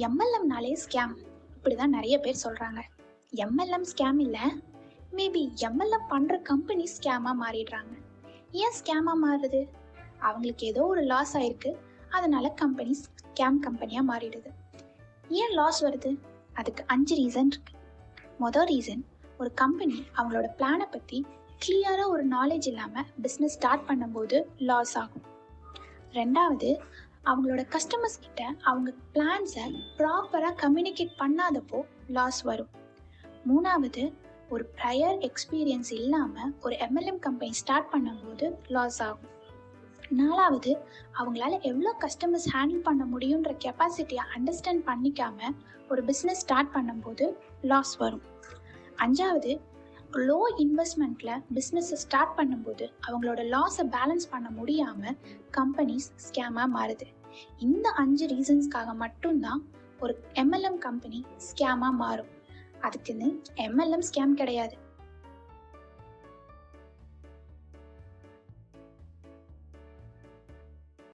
எம்எல்எம்னாலே scam இப்படி தான் நிறைய பேர் சொல்கிறாங்க எம்எல்எம் ஸ்கேம் இல்லை. மேபி எம்எல்எம் பண்ணுற கம்பெனி ஸ்கேமாக மாறிடுறாங்க. ஏன் ஸ்கேமாக மாறுது? அவங்களுக்கு ஏதோ ஒரு லாஸ் ஆயிருக்கு. அதனால கம்பெனி ஸ்கேம் கம்பெனியாக மாறிடுது. ஏன் லாஸ் வருது? அதுக்கு அஞ்சு ரீசன் இருக்கு. மொதல் ரீசன் ஒரு கம்பெனி அவங்களோட பிளானை பற்றி கிளியராக ஒரு நாலேஜ் இல்லாமல் பிஸ்னஸ் ஸ்டார்ட் பண்ணும்போது லாஸ் ஆகும். ரெண்டாவது அவங்களோட கஸ்டமர்ஸ் கிட்ட அவங்க பிளான்ஸை ப்ராப்பராக கம்யூனிகேட் பண்ணாதப்போ லாஸ் வரும். மூணாவது ஒரு ப்ரையர் எக்ஸ்பீரியன்ஸ் இல்லாமல் ஒரு எம்எல்எம் கம்பெனி ஸ்டார்ட் பண்ணும்போது லாஸ் ஆகும். நாலாவது அவங்களால எவ்வளோ கஸ்டமர்ஸ் ஹேண்டில் பண்ண முடியுன்ற கெப்பாசிட்டியை அண்டர்ஸ்டாண்ட் பண்ணிக்காம ஒரு பிஸ்னஸ் ஸ்டார்ட் பண்ணும்போது லாஸ் வரும். அஞ்சாவது லோ இன்வெஸ்ட்மெண்ட்டில் பிஸ்னஸை ஸ்டார்ட் பண்ணும்போது அவங்களோட லாஸை பேலன்ஸ் பண்ண முடியாமல் கம்பெனிஸ் ஸ்கேமாக மாறுது. இந்த அஞ்சு ரீசன்ஸ்க்காக மட்டும்தான் ஒரு எம்எல்எம் கம்பெனி ஸ்கேமாக மாறும். அதுக்குன்னு எம்எல்எம் ஸ்கேம் கிடையாது.